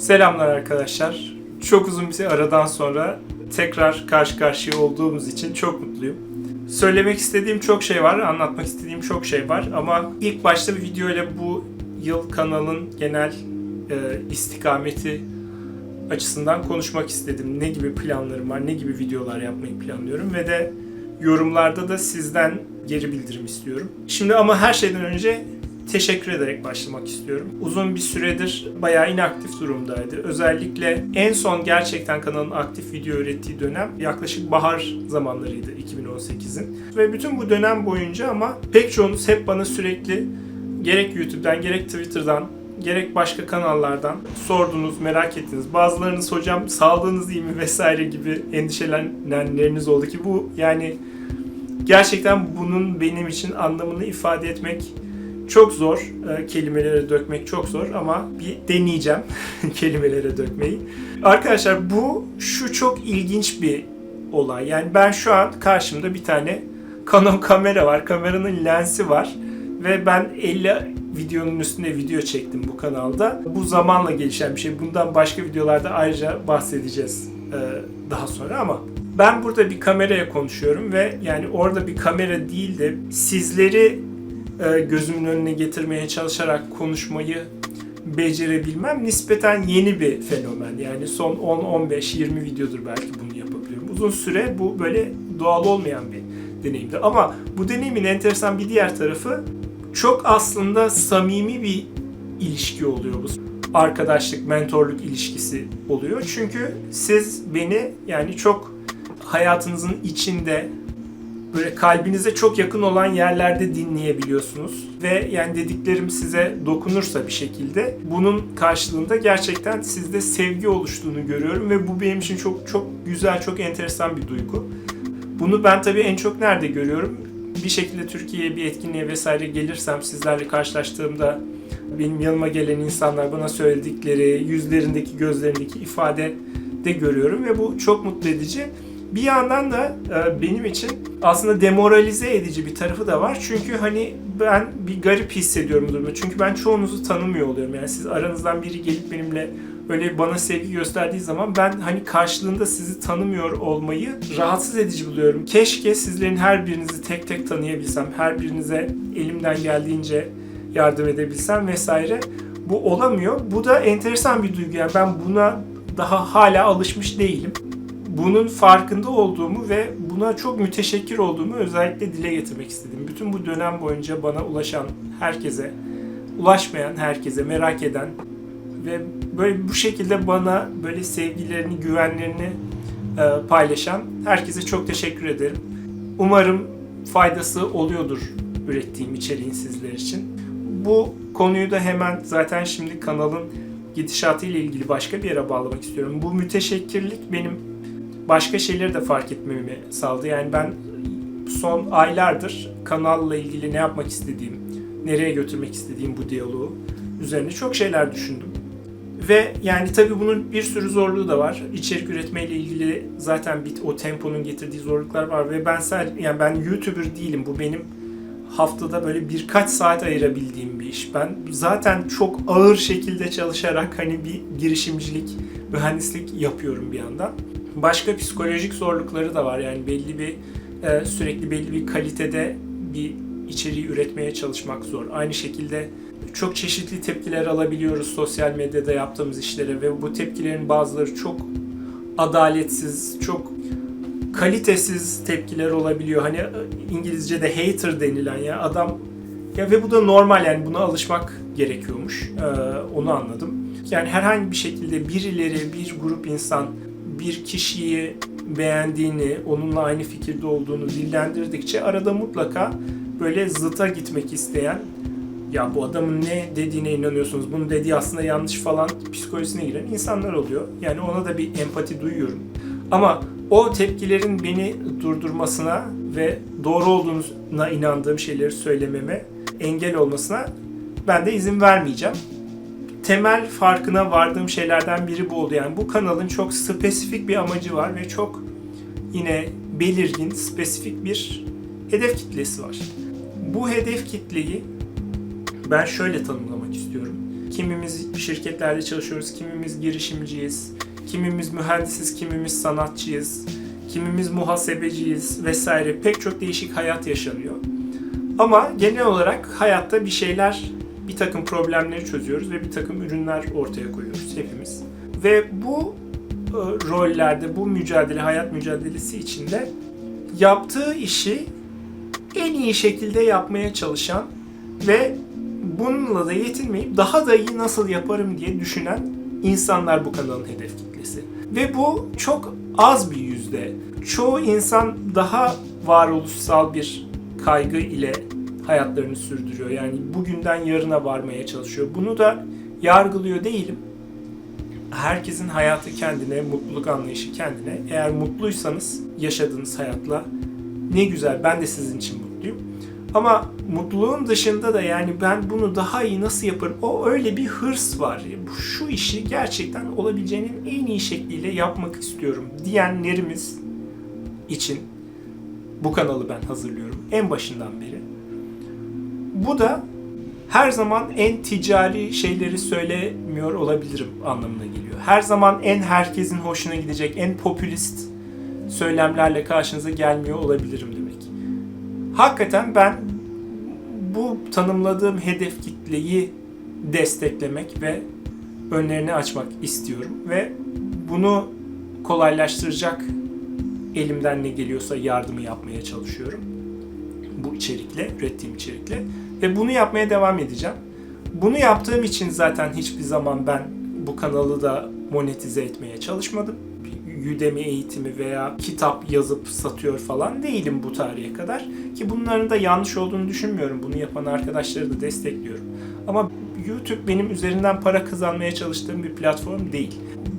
Selamlar arkadaşlar. Çok uzun bir aradan sonra tekrar karşı karşıya olduğumuz için çok mutluyum. Söylemek istediğim çok şey var, anlatmak istediğim çok şey var ama ilk başta bir video ile bu yıl kanalın genel e, istikameti açısından konuşmak istedim. Ne gibi planlarım var, ne gibi videolar yapmayı planlıyorum ve de yorumlarda da sizden geri bildirim istiyorum. Şimdi ama her şeyden önce teşekkür ederek başlamak istiyorum. Uzun bir süredir bayağı inaktif durumdaydı. Özellikle en son gerçekten kanalın aktif video ürettiği dönem yaklaşık bahar zamanlarıydı 2018'in. Ve bütün bu dönem boyunca ama pek çoğunuz hep bana sürekli gerek YouTube'dan gerek Twitter'dan gerek başka kanallardan sordunuz, merak ettiniz. Bazılarınız hocam sağlığınız iyi mi vesaire gibi endişelenenleriniz oldu ki bu yani gerçekten bunun benim için anlamını ifade etmek çok zor. E, kelimelere dökmek çok zor ama bir deneyeceğim kelimelere dökmeyi. Arkadaşlar bu şu çok ilginç bir olay. Yani ben şu an karşımda bir tane Canon kamera var. Kameranın lensi var ve ben 50 videonun üstünde video çektim bu kanalda. Bu zamanla gelişen bir şey. Bundan başka videolarda ayrıca bahsedeceğiz e, daha sonra ama ben burada bir kameraya konuşuyorum ve yani orada bir kamera değil de sizleri gözümün önüne getirmeye çalışarak konuşmayı becerebilmem nispeten yeni bir fenomen. Yani son 10, 15, 20 videodur belki bunu yapabiliyorum. Uzun süre bu böyle doğal olmayan bir deneyimdi. Ama bu deneyimin enteresan bir diğer tarafı çok aslında samimi bir ilişki oluyor bu. Arkadaşlık, mentorluk ilişkisi oluyor. Çünkü siz beni yani çok hayatınızın içinde böyle kalbinize çok yakın olan yerlerde dinleyebiliyorsunuz ve yani dediklerim size dokunursa bir şekilde bunun karşılığında gerçekten sizde sevgi oluştuğunu görüyorum ve bu benim için çok çok güzel, çok enteresan bir duygu. Bunu ben tabii en çok nerede görüyorum? Bir şekilde Türkiye'ye bir etkinliğe vesaire gelirsem sizlerle karşılaştığımda benim yanıma gelen insanlar bana söyledikleri, yüzlerindeki, gözlerindeki ifade de görüyorum ve bu çok mutlu edici. Bir yandan da e, benim için aslında demoralize edici bir tarafı da var. Çünkü hani ben bir garip hissediyorum bu durumda. Çünkü ben çoğunuzu tanımıyor oluyorum. Yani siz aranızdan biri gelip benimle öyle bana sevgi gösterdiği zaman ben hani karşılığında sizi tanımıyor olmayı rahatsız edici buluyorum. Keşke sizlerin her birinizi tek tek tanıyabilsem, her birinize elimden geldiğince yardım edebilsem vesaire. Bu olamıyor. Bu da enteresan bir duygu. Yani ben buna daha hala alışmış değilim bunun farkında olduğumu ve buna çok müteşekkir olduğumu özellikle dile getirmek istedim. Bütün bu dönem boyunca bana ulaşan herkese, ulaşmayan herkese, merak eden ve böyle bu şekilde bana böyle sevgilerini, güvenlerini e, paylaşan herkese çok teşekkür ederim. Umarım faydası oluyordur ürettiğim içeriğin sizler için. Bu konuyu da hemen zaten şimdi kanalın gidişatı ile ilgili başka bir yere bağlamak istiyorum. Bu müteşekkirlik benim başka şeyleri de fark etmemi sağladı. Yani ben son aylardır kanalla ilgili ne yapmak istediğim, nereye götürmek istediğim bu diyaloğu üzerine çok şeyler düşündüm. Ve yani tabii bunun bir sürü zorluğu da var. İçerik üretmeyle ilgili zaten bir, o temponun getirdiği zorluklar var ve ben sadece yani ben YouTuber değilim. Bu benim haftada böyle birkaç saat ayırabildiğim bir iş. Ben zaten çok ağır şekilde çalışarak hani bir girişimcilik, mühendislik yapıyorum bir yandan başka psikolojik zorlukları da var. Yani belli bir e, sürekli belli bir kalitede bir içeriği üretmeye çalışmak zor. Aynı şekilde çok çeşitli tepkiler alabiliyoruz sosyal medyada yaptığımız işlere ve bu tepkilerin bazıları çok adaletsiz, çok kalitesiz tepkiler olabiliyor. Hani İngilizce'de hater denilen ya adam ya ve bu da normal yani buna alışmak gerekiyormuş. Ee, onu anladım. Yani herhangi bir şekilde birileri, bir grup insan bir kişiyi beğendiğini, onunla aynı fikirde olduğunu dillendirdikçe arada mutlaka böyle zıta gitmek isteyen ya bu adamın ne dediğine inanıyorsunuz, bunu dediği aslında yanlış falan psikolojisine giren insanlar oluyor. Yani ona da bir empati duyuyorum. Ama o tepkilerin beni durdurmasına ve doğru olduğuna inandığım şeyleri söylememe engel olmasına ben de izin vermeyeceğim temel farkına vardığım şeylerden biri bu oldu. Yani bu kanalın çok spesifik bir amacı var ve çok yine belirgin, spesifik bir hedef kitlesi var. Bu hedef kitleyi ben şöyle tanımlamak istiyorum. Kimimiz şirketlerde çalışıyoruz, kimimiz girişimciyiz, kimimiz mühendisiz, kimimiz sanatçıyız, kimimiz muhasebeciyiz vesaire. Pek çok değişik hayat yaşanıyor. Ama genel olarak hayatta bir şeyler, bir takım problemleri çözüyoruz ve bir takım ürünler ortaya koyuyoruz hepimiz. Ve bu e, rollerde, bu mücadele, hayat mücadelesi içinde yaptığı işi en iyi şekilde yapmaya çalışan ve bununla da yetinmeyip daha da iyi nasıl yaparım diye düşünen insanlar bu kanalın hedef kitlesi. Ve bu çok az bir yüzde. Çoğu insan daha varoluşsal bir kaygı ile hayatlarını sürdürüyor. Yani bugünden yarına varmaya çalışıyor. Bunu da yargılıyor değilim. Herkesin hayatı kendine, mutluluk anlayışı kendine. Eğer mutluysanız yaşadığınız hayatla ne güzel ben de sizin için mutluyum. Ama mutluluğun dışında da yani ben bunu daha iyi nasıl yaparım? O öyle bir hırs var. Şu işi gerçekten olabileceğinin en iyi şekliyle yapmak istiyorum diyenlerimiz için bu kanalı ben hazırlıyorum en başından beri. Bu da her zaman en ticari şeyleri söylemiyor olabilirim anlamına geliyor. Her zaman en herkesin hoşuna gidecek, en popülist söylemlerle karşınıza gelmiyor olabilirim demek. Hakikaten ben bu tanımladığım hedef kitleyi desteklemek ve önlerini açmak istiyorum ve bunu kolaylaştıracak elimden ne geliyorsa yardımı yapmaya çalışıyorum. Bu içerikle, ürettiğim içerikle ve bunu yapmaya devam edeceğim. Bunu yaptığım için zaten hiçbir zaman ben bu kanalı da monetize etmeye çalışmadım. Udemy eğitimi veya kitap yazıp satıyor falan değilim bu tarihe kadar. Ki bunların da yanlış olduğunu düşünmüyorum. Bunu yapan arkadaşları da destekliyorum. Ama YouTube benim üzerinden para kazanmaya çalıştığım bir platform değil.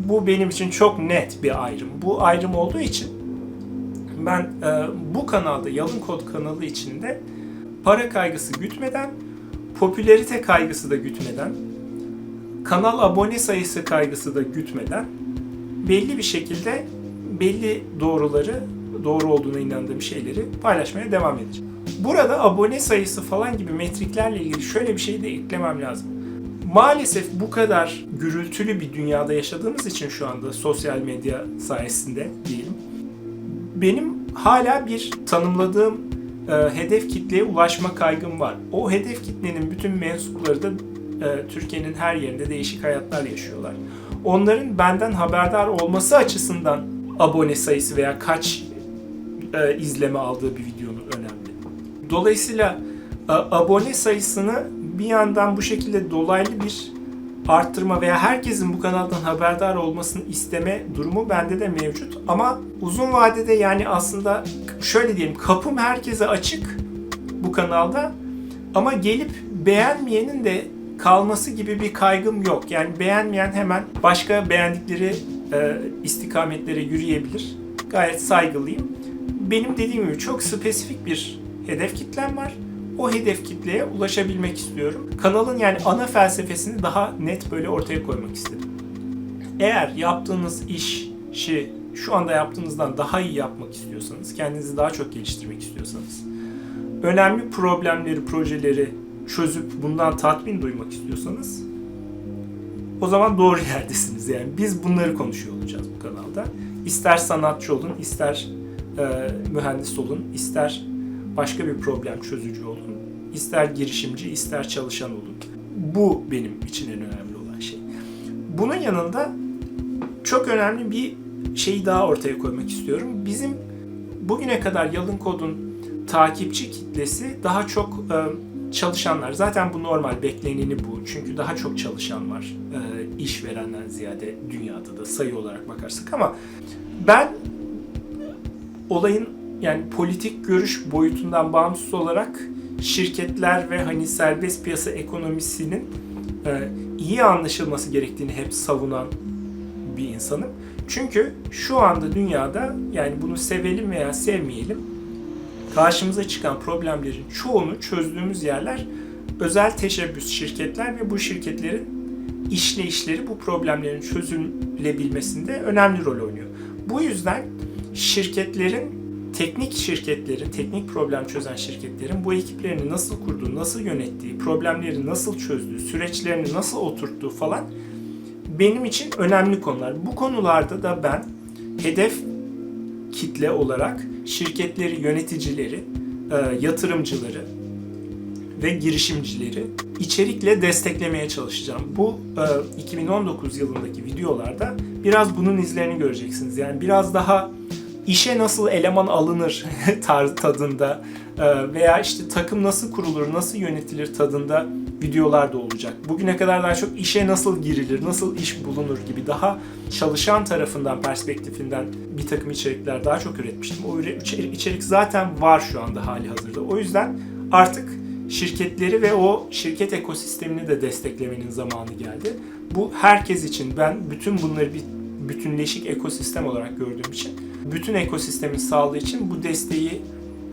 Bu benim için çok net bir ayrım. Bu ayrım olduğu için ben e, bu kanalda, Yalın Kod kanalı içinde para kaygısı gütmeden, popülerite kaygısı da gütmeden, kanal abone sayısı kaygısı da gütmeden belli bir şekilde belli doğruları, doğru olduğuna inandığım şeyleri paylaşmaya devam edeceğim. Burada abone sayısı falan gibi metriklerle ilgili şöyle bir şey de eklemem lazım. Maalesef bu kadar gürültülü bir dünyada yaşadığımız için şu anda sosyal medya sayesinde diyelim. Benim hala bir tanımladığım e, hedef kitleye ulaşma kaygım var. O hedef kitlenin bütün mensupları da e, Türkiye'nin her yerinde değişik hayatlar yaşıyorlar. Onların benden haberdar olması açısından abone sayısı veya kaç e, izleme aldığı bir videonun önemli. Dolayısıyla e, abone sayısını bir yandan bu şekilde dolaylı bir arttırma veya herkesin bu kanaldan haberdar olmasını isteme durumu bende de mevcut. Ama uzun vadede yani aslında şöyle diyelim kapım herkese açık bu kanalda ama gelip beğenmeyenin de kalması gibi bir kaygım yok. Yani beğenmeyen hemen başka beğendikleri e, istikametlere yürüyebilir. Gayet saygılıyım. Benim dediğim gibi çok spesifik bir hedef kitlem var. O hedef kitleye ulaşabilmek istiyorum. Kanalın yani ana felsefesini daha net böyle ortaya koymak istedim. Eğer yaptığınız işi şu anda yaptığınızdan daha iyi yapmak istiyorsanız, kendinizi daha çok geliştirmek istiyorsanız, önemli problemleri, projeleri çözüp bundan tatmin duymak istiyorsanız o zaman doğru yerdesiniz. Yani biz bunları konuşuyor olacağız bu kanalda. İster sanatçı olun, ister e, mühendis olun, ister başka bir problem çözücü olun, ister girişimci, ister çalışan olun. Bu benim için en önemli olan şey. Bunun yanında çok önemli bir şeyi daha ortaya koymak istiyorum. Bizim bugüne kadar Yalın Kod'un takipçi kitlesi daha çok e, çalışanlar. Zaten bu normal, bekleneni bu. Çünkü daha çok çalışan var e, işverenden ziyade dünyada da sayı olarak bakarsak ama ben olayın yani politik görüş boyutundan bağımsız olarak şirketler ve hani serbest piyasa ekonomisinin e, iyi anlaşılması gerektiğini hep savunan bir insanım. Çünkü şu anda dünyada yani bunu sevelim veya sevmeyelim karşımıza çıkan problemlerin çoğunu çözdüğümüz yerler özel teşebbüs şirketler ve bu şirketlerin işleyişleri bu problemlerin çözülebilmesinde önemli rol oynuyor. Bu yüzden şirketlerin teknik şirketlerin, teknik problem çözen şirketlerin bu ekiplerini nasıl kurduğu, nasıl yönettiği, problemleri nasıl çözdüğü, süreçlerini nasıl oturttuğu falan benim için önemli konular. Bu konularda da ben hedef kitle olarak şirketleri, yöneticileri, e, yatırımcıları ve girişimcileri içerikle desteklemeye çalışacağım. Bu e, 2019 yılındaki videolarda biraz bunun izlerini göreceksiniz. Yani biraz daha işe nasıl eleman alınır tar tadında e, veya işte takım nasıl kurulur, nasıl yönetilir tadında videolar da olacak. Bugüne kadar daha çok işe nasıl girilir, nasıl iş bulunur gibi daha çalışan tarafından perspektifinden bir takım içerikler daha çok üretmiştim. O içerik zaten var şu anda hali hazırda. O yüzden artık şirketleri ve o şirket ekosistemini de desteklemenin zamanı geldi. Bu herkes için ben bütün bunları bir bütünleşik ekosistem olarak gördüğüm için bütün ekosistemin sağlığı için bu desteği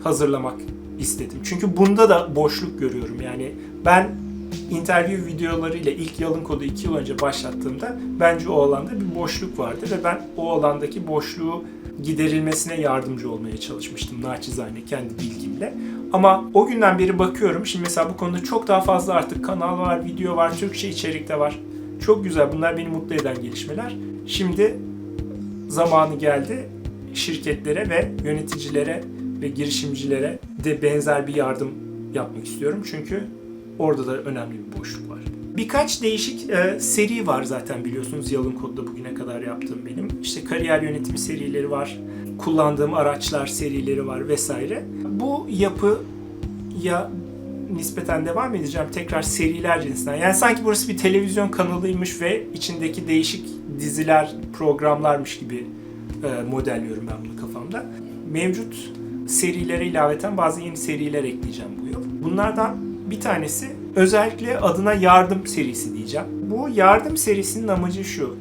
hazırlamak istedim. Çünkü bunda da boşluk görüyorum. Yani ben interview videolarıyla ilk Yalın Kodu 2 yıl önce başlattığımda bence o alanda bir boşluk vardı ve ben o alandaki boşluğu giderilmesine yardımcı olmaya çalışmıştım naçizane kendi bilgimle. Ama o günden beri bakıyorum. Şimdi mesela bu konuda çok daha fazla artık kanal var, video var, Türkçe içerik de var. Çok güzel. Bunlar beni mutlu eden gelişmeler. Şimdi zamanı geldi şirketlere ve yöneticilere ve girişimcilere de benzer bir yardım yapmak istiyorum. Çünkü orada da önemli bir boşluk var. Birkaç değişik e, seri var zaten biliyorsunuz Yalın Kod'da bugüne kadar yaptığım benim. İşte kariyer yönetimi serileri var, kullandığım araçlar serileri var vesaire. Bu yapıya nispeten devam edeceğim tekrar seriler cinsinden. Yani sanki burası bir televizyon kanalıymış ve içindeki değişik diziler, programlarmış gibi e, modelliyorum ben bunu kafamda. Mevcut serilere ilaveten bazı yeni seriler ekleyeceğim bu yıl. Bunlardan bir tanesi özellikle adına yardım serisi diyeceğim. Bu yardım serisinin amacı şu.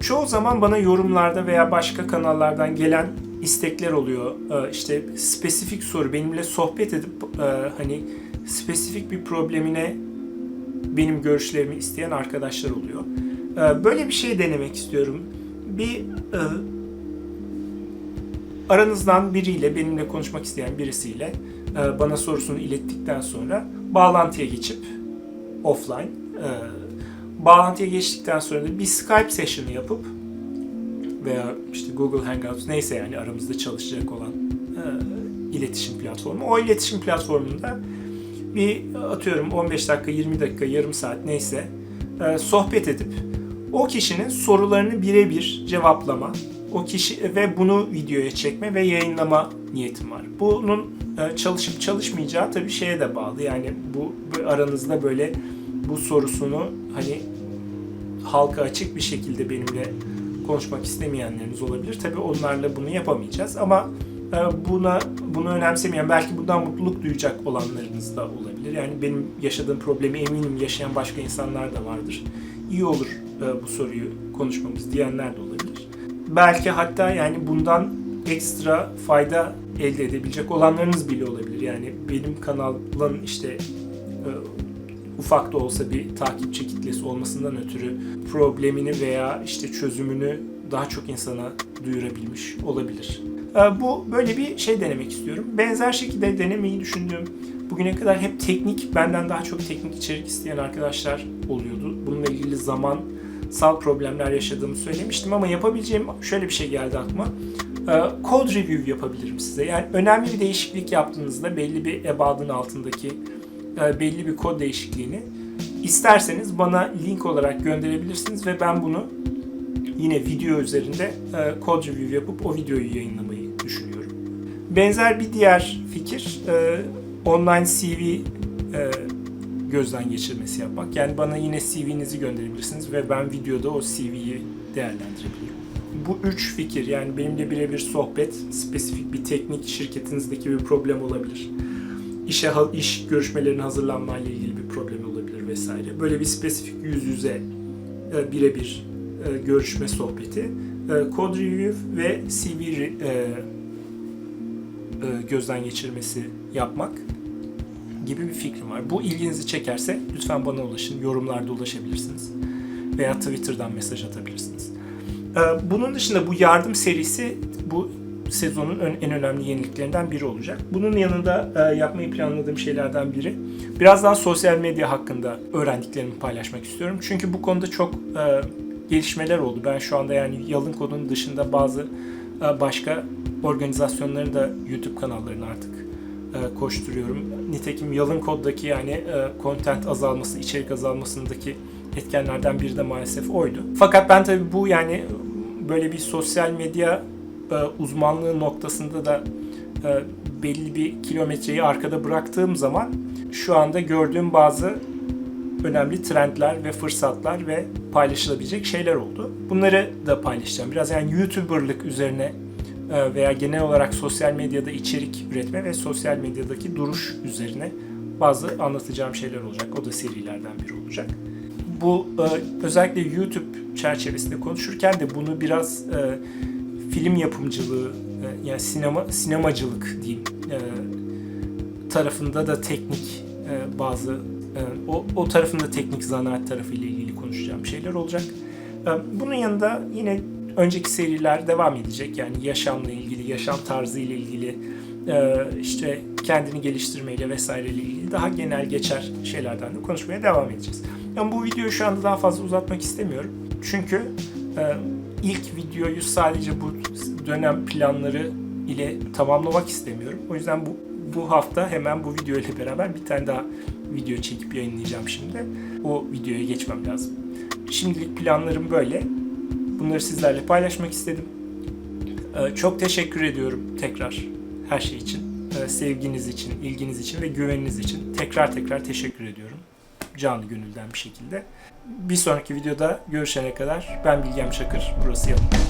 Çoğu zaman bana yorumlarda veya başka kanallardan gelen istekler oluyor. Ee, işte spesifik soru benimle sohbet edip e, hani spesifik bir problemine benim görüşlerimi isteyen arkadaşlar oluyor. Ee, Böyle bir şey denemek istiyorum. Bir e, aranızdan biriyle benimle konuşmak isteyen birisiyle e, bana sorusunu ilettikten sonra bağlantıya geçip offline e, bağlantıya geçtikten sonra da bir Skype session'ı yapıp veya işte Google Hangouts neyse yani aramızda çalışacak olan e, iletişim platformu. O iletişim platformunda bir atıyorum 15 dakika, 20 dakika, yarım saat neyse e, sohbet edip o kişinin sorularını birebir cevaplama, o kişi ve bunu videoya çekme ve yayınlama niyetim var. Bunun e, çalışıp çalışmayacağı tabii şeye de bağlı. Yani bu, aranızda böyle bu sorusunu hani halka açık bir şekilde benimle konuşmak istemeyenleriniz olabilir. Tabii onlarla bunu yapamayacağız ama e, buna bunu önemsemeyen belki bundan mutluluk duyacak olanlarınız da olabilir. Yani benim yaşadığım problemi eminim yaşayan başka insanlar da vardır. İyi olur e, bu soruyu konuşmamız diyenler de olabilir. Belki hatta yani bundan ekstra fayda elde edebilecek olanlarınız bile olabilir. Yani benim kanalın işte e, ufak da olsa bir takipçi kitlesi olmasından ötürü problemini veya işte çözümünü daha çok insana duyurabilmiş olabilir. Ee, Bu böyle bir şey denemek istiyorum. Benzer şekilde denemeyi düşündüğüm bugüne kadar hep teknik, benden daha çok teknik içerik isteyen arkadaşlar oluyordu. Bununla ilgili zamansal problemler yaşadığımı söylemiştim ama yapabileceğim şöyle bir şey geldi aklıma. Ee, Code review yapabilirim size. Yani önemli bir değişiklik yaptığınızda belli bir ebadın altındaki e, belli bir kod değişikliğini isterseniz bana link olarak gönderebilirsiniz ve ben bunu yine video üzerinde e, code review yapıp o videoyu yayınlamayı düşünüyorum. Benzer bir diğer fikir e, online CV e, gözden geçirmesi yapmak. Yani bana yine CV'nizi gönderebilirsiniz ve ben videoda o CV'yi değerlendirebilirim. Bu üç fikir yani benimle birebir sohbet, spesifik bir teknik şirketinizdeki bir problem olabilir işe iş görüşmelerinin hazırlanmayla ilgili bir problem olabilir vesaire. Böyle bir spesifik yüz yüze e, birebir e, görüşme sohbeti, e, code review ve CV e, e, gözden geçirmesi yapmak gibi bir fikrim var. Bu ilginizi çekerse lütfen bana ulaşın, yorumlarda ulaşabilirsiniz veya Twitter'dan mesaj atabilirsiniz. E, Bunun dışında bu yardım serisi bu sezonun en önemli yeniliklerinden biri olacak. Bunun yanında e, yapmayı planladığım şeylerden biri biraz daha sosyal medya hakkında öğrendiklerimi paylaşmak istiyorum. Çünkü bu konuda çok e, gelişmeler oldu. Ben şu anda yani Yalın Kod'un dışında bazı e, başka organizasyonların da YouTube kanallarını artık koşturuyorum. Nitekim Yalın Kod'daki yani e, content azalması, içerik azalmasındaki etkenlerden biri de maalesef oydu. Fakat ben tabii bu yani böyle bir sosyal medya e, uzmanlığı noktasında da e, belli bir kilometreyi arkada bıraktığım zaman şu anda gördüğüm bazı önemli trendler ve fırsatlar ve paylaşılabilecek şeyler oldu. Bunları da paylaşacağım. Biraz yani YouTuber'lık üzerine e, veya genel olarak sosyal medyada içerik üretme ve sosyal medyadaki duruş üzerine bazı anlatacağım şeyler olacak. O da serilerden biri olacak. Bu e, özellikle YouTube çerçevesinde konuşurken de bunu biraz e, film yapımcılığı e, yani sinema sinemacılık diyeyim e, tarafında da teknik e, bazı e, o, o tarafında teknik zanaat tarafı ile ilgili konuşacağım şeyler olacak. E, bunun yanında yine önceki seriler devam edecek. Yani yaşamla ilgili, yaşam tarzı ile ilgili, e, işte kendini geliştirmeyle vesaireyle ilgili daha genel geçer şeylerden de konuşmaya devam edeceğiz. Yani bu videoyu şu anda daha fazla uzatmak istemiyorum. Çünkü e, ilk videoyu sadece bu dönem planları ile tamamlamak istemiyorum. O yüzden bu bu hafta hemen bu video ile beraber bir tane daha video çekip yayınlayacağım şimdi. O videoya geçmem lazım. Şimdilik planlarım böyle. Bunları sizlerle paylaşmak istedim. Ee, Çok teşekkür ediyorum tekrar her şey için. Ee, Sevginiz için, ilginiz için ve güveniniz için tekrar tekrar teşekkür ediyorum. Canlı gönülden bir şekilde. Bir sonraki videoda görüşene kadar ben Bilgem Çakır. Burası Yalın.